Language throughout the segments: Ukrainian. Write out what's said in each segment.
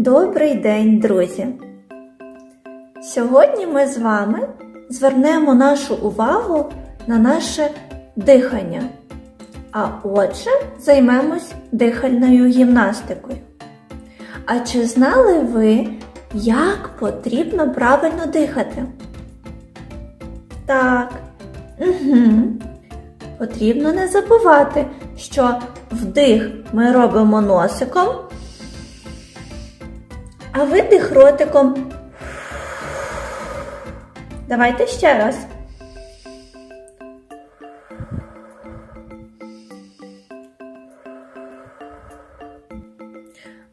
Добрий день, друзі! Сьогодні ми з вами звернемо нашу увагу на наше дихання. А отже, займемось дихальною гімнастикою. А чи знали ви, як потрібно правильно дихати? Так. Угу. Потрібно не забувати, що вдих ми робимо носиком, а видих ротиком. Давайте ще раз.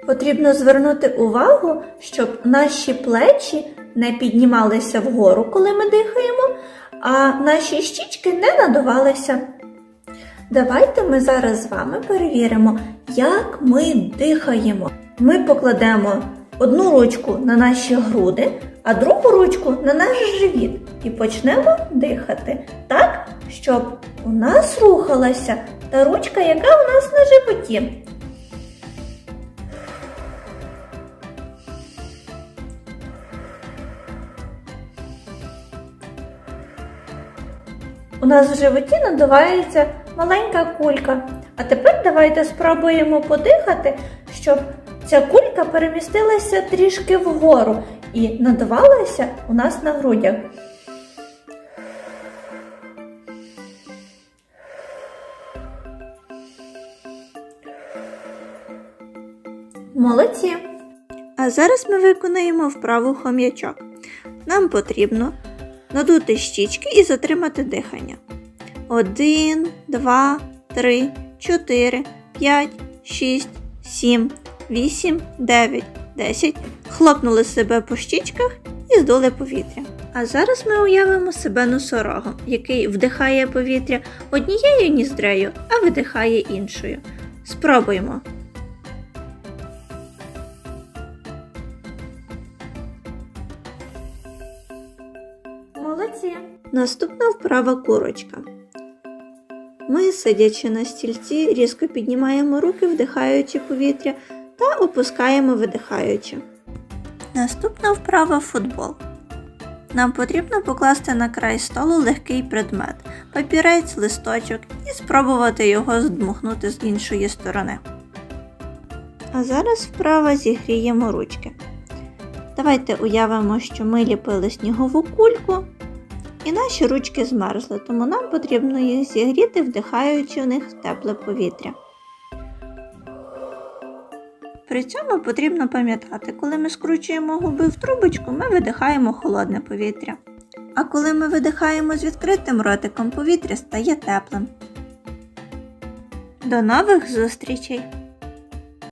Потрібно звернути увагу, щоб наші плечі не піднімалися вгору, коли ми дихаємо, а наші щічки не надувалися. Давайте ми зараз з вами перевіримо, як ми дихаємо. Ми покладемо одну ручку на наші груди, а другу ручку на наш живіт і почнемо дихати так, щоб у нас рухалася та ручка, яка у нас на животі. У нас в животі надувається маленька кулька. А тепер давайте спробуємо подихати, щоб ця кулька перемістилася трішки вгору і надувалася у нас на грудях. Молодці! А зараз ми виконаємо вправу хом'ячок. Нам потрібно надути щічки і затримати дихання. Один, два, три, чотири, п'ять, шість, сім, вісім, дев'ять, десять. Хлопнули себе по щічках і здули повітря. А зараз ми уявимо себе носорогом, який вдихає повітря однією ніздрею, а видихає іншою. Спробуємо. Молодці. Наступна вправа курочка. Ми, сидячи на стільці, різко піднімаємо руки, вдихаючи повітря, та опускаємо видихаючи. Наступна вправа футбол. Нам потрібно покласти на край столу легкий предмет, папірець, листочок і спробувати його здмухнути з іншої сторони. А зараз вправа зігріємо ручки. Давайте уявимо, що ми ліпили снігову кульку, і наші ручки змерзли, тому нам потрібно їх зігріти, вдихаючи в них тепле повітря. При цьому потрібно пам'ятати, коли ми скручуємо губи в трубочку, ми видихаємо холодне повітря. А коли ми видихаємо з відкритим ротиком, повітря стає теплим. До нових зустрічей!